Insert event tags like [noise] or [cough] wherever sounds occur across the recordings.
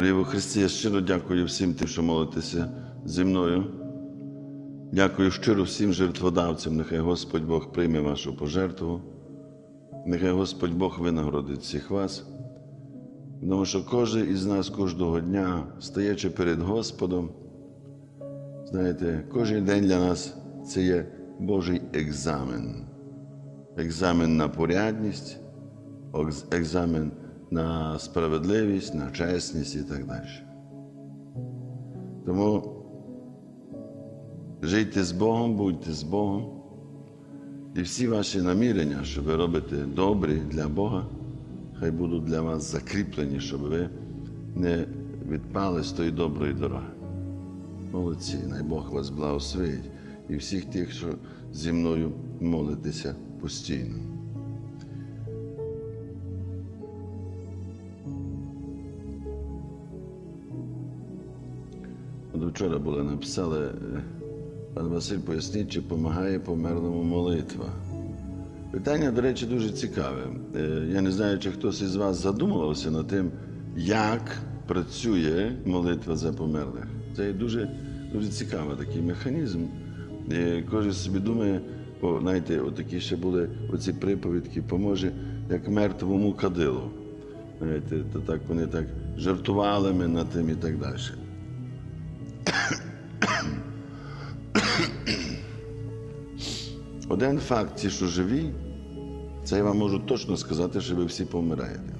Дорогі Христі, я щиро дякую всім тим, що молитеся зі мною. Дякую щиро всім жертводавцям. Нехай Господь Бог прийме вашу пожертву. Нехай Господь Бог винагородить всіх вас. Тому що кожен із нас кожного дня, стоячи перед Господом, знаєте, кожен день для нас це є Божий екзамен. Екзамен на порядність, екз- екзамен на справедливість, на чесність і так далі. Тому жийте з Богом, будьте з Богом. І всі ваші намірення, що ви робите добрі для Бога, хай будуть для вас закріплені, щоб ви не відпали з тої доброї дороги. Молодці, най Бог вас благословить і всіх тих, що зі мною молитеся постійно. Вчора були написали, е, пан Василь поясніть, чи допомагає померлому молитва. Питання, до речі, дуже цікаве. Е, Я не знаю, чи хтось із вас задумувався над тим, як працює молитва за померлих. Це дуже, дуже цікавий такий механізм. Кожен собі думає, бо знаєте, отакі ще були оці приповідки, поможе як мертвому кадилу. Знаєте, то так вони так жартували ми над тим і так далі. Один факт, що живі, це я вам можу точно сказати, що ви всі помираєте.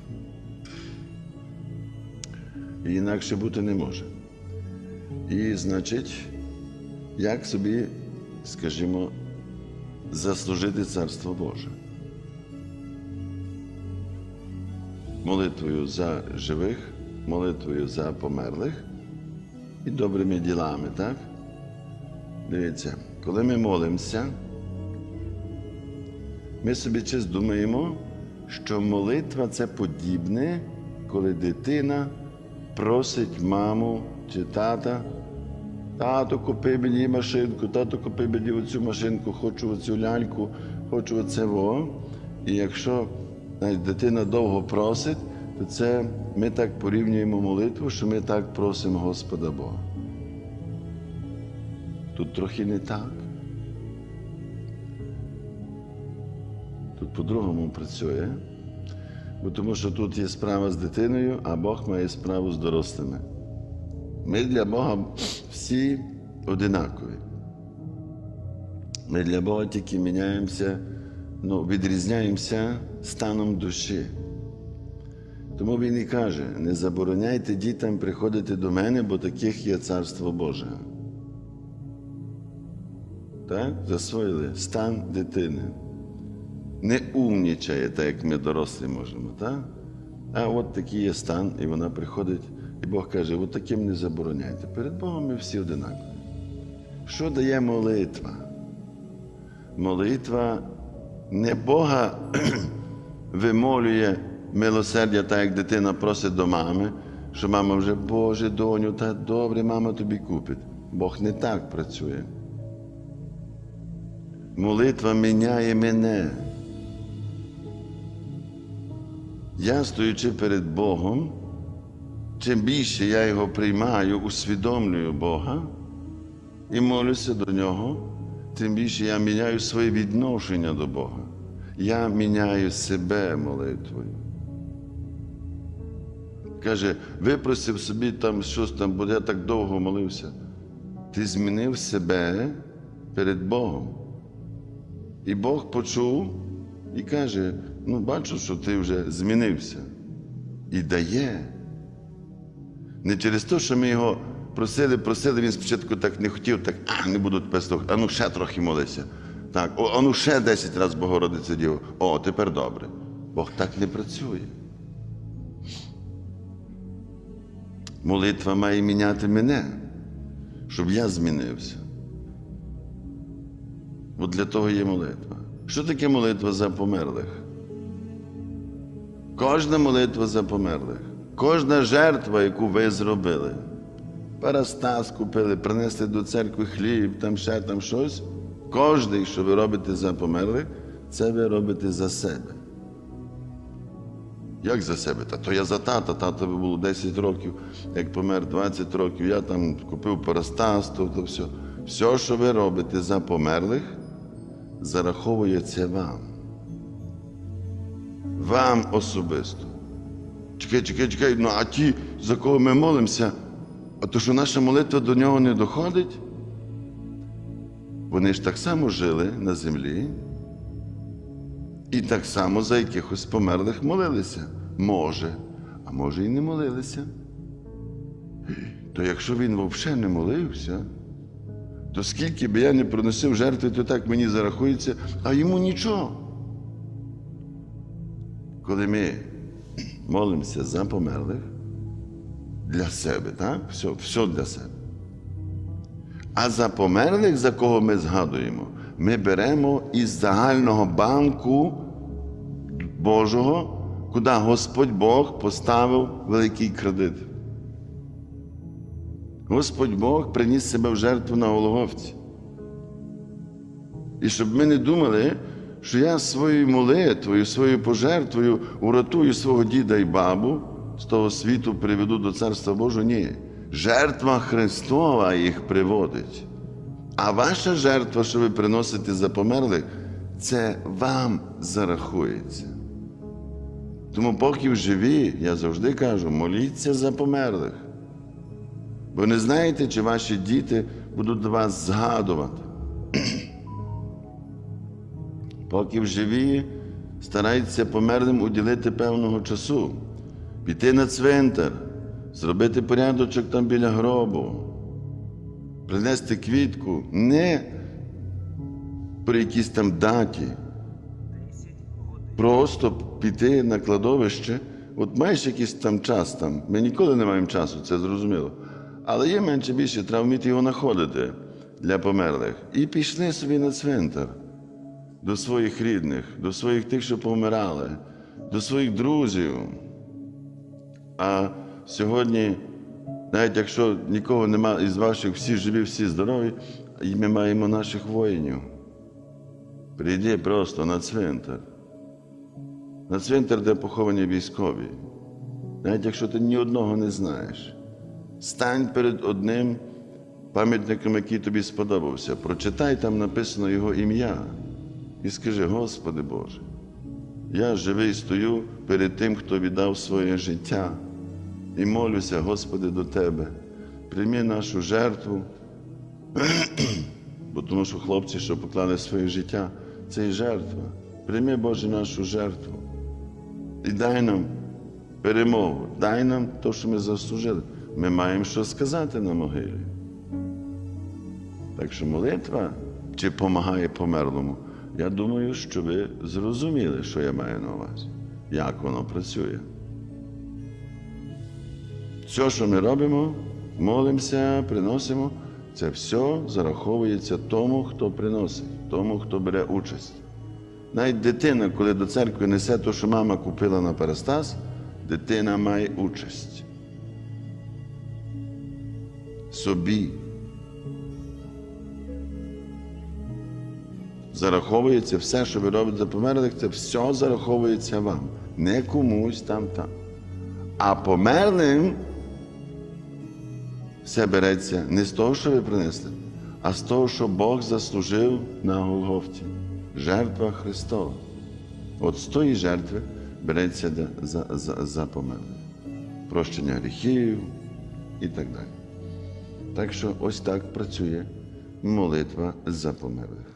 І інакше бути не може. І значить, як собі, скажімо, заслужити Царство Боже. Молитвою за живих, молитвою за померлих і добрими ділами, так? Дивіться, коли ми молимося, ми собі час думаємо, що молитва це подібне, коли дитина просить маму чи тата, тато, купи мені машинку, тато, купи мені оцю машинку, хочу оцю ляльку, хочу оце во. І якщо навіть дитина довго просить, то це ми так порівнюємо молитву, що ми так просимо Господа Бога. Тут трохи не так. Тут по-другому працює, бо тому що тут є справа з дитиною, а Бог має справу з дорослими. Ми для Бога всі одинакові. Ми для Бога тільки міняємося, ну, відрізняємося станом душі. Тому він і каже: не забороняйте дітям приходити до мене, бо таких є Царство Боже. Так? Засвоїли стан дитини. Не умнічає, так як ми дорослі можемо, так? А от такий є стан, і вона приходить, і Бог каже, от таким не забороняйте. Перед Богом ми всі одинакові. Що дає молитва? Молитва не Бога [clears throat] вимолює милосердя, так як дитина просить до мами, що мама вже, Боже, доню, та добре, мама тобі купить. Бог не так працює. Молитва міняє мене. Я, стоючи перед Богом, чим більше я його приймаю, усвідомлюю Бога і молюся до нього, тим більше я міняю своє відношення до Бога. Я міняю себе молитвою. Каже, випросив собі там щось там, бо я так довго молився. Ти змінив себе перед Богом. І Бог почув і каже: ну, бачу, що ти вже змінився. І дає. Не через те, що ми його просили, просили, він спочатку так не хотів, так, а не буду тепер слухати, а ну ще трохи молися. Так, о, а ну ще 10 разів Богородиця Діво. О, тепер добре. Бог так не працює. Молитва має міняти мене, щоб я змінився. От для того є молитва. Що таке молитва за померлих? Кожна молитва за померлих, кожна жертва, яку ви зробили. Парастас купили, принесли до церкви хліб, там ще там щось. Кожний, що ви робите за померлих, це ви робите за себе. Як за себе? Та то я за тата, тата було 10 років, як помер 20 років, я там купив парастаз, то, то все. Все, що ви робите за померлих, зараховується вам. Вам особисто. Чекай, чекай, чекай, ну а ті, за кого ми молимося, а то що наша молитва до нього не доходить? Вони ж так само жили на землі і так само за якихось померлих молилися. Може, а може і не молилися. То якщо він взагалі не молився, то скільки би я не приносив жертви, то так мені зарахується, а йому нічого. Коли ми молимося за померлих для себе, так? Все, все для себе. А за померлих, за кого ми згадуємо, ми беремо із загального банку Божого, куди Господь Бог поставив великий кредит. Господь Бог приніс себе в жертву на Голгофці. І щоб ми не думали, що я своєю молитвою, своєю пожертвою уратую свого діда і бабу з того світу приведу до Царства Божого. Ні. Жертва Христова їх приводить. А ваша жертва, що ви приносите за померлих, це вам зарахується. Тому, поки живі, я завжди кажу, моліться за померлих. Бо не знаєте, чи ваші діти будуть вас згадувати. Поки в живі, старайтеся померлим уділити певного часу, піти на цвинтар, зробити порядочок там біля гробу, принести квітку не при якійсь там даті, просто піти на кладовище. От маєш якийсь там час там. Ми ніколи не маємо часу, це зрозуміло. Але є менше більше, треба вміти його знаходити для померлих. І пішли собі на цвинтар до своїх рідних, до своїх тих, що помирали, до своїх друзів. А сьогодні, навіть якщо нікого немає із ваших, всі живі, всі здорові, ми маємо наших воїнів. Прийди просто на цвинтар. На цвинтар, де поховані військові. Навіть якщо ти ні одного не знаєш, стань перед одним пам'ятником, який тобі сподобався. Прочитай, там написано його ім'я. І скажи, Господи Боже, я живий стою перед тим, хто віддав своє життя, і молюся, Господи, до Тебе. Прийми нашу жертву, [clears throat] бо тому що хлопці, що поклали своє життя, це і жертва. Прийми, Боже, нашу жертву. І дай нам перемогу, дай нам те, що ми заслужили. Ми маємо що сказати на могилі. Так що молитва чи допомагає померлому, я думаю, що ви зрозуміли, що я маю на увазі, як воно працює. Все, що ми робимо, молимося, приносимо, це все зараховується тому, хто приносить, тому, хто бере участь. Навіть дитина, коли до церкви несе те, що мама купила на Парастас, дитина має участь. Собі. Зараховується все, що ви робите за померлих, це все зараховується вам, не комусь там там. А померлим все береться не з того, що ви принесли, а з того, що Бог заслужив на Голгофті. Жертва Христова. От з тої жертви береться за, за, за померлих. Прощення гріхів і так далі. Так що ось так працює молитва за померлих.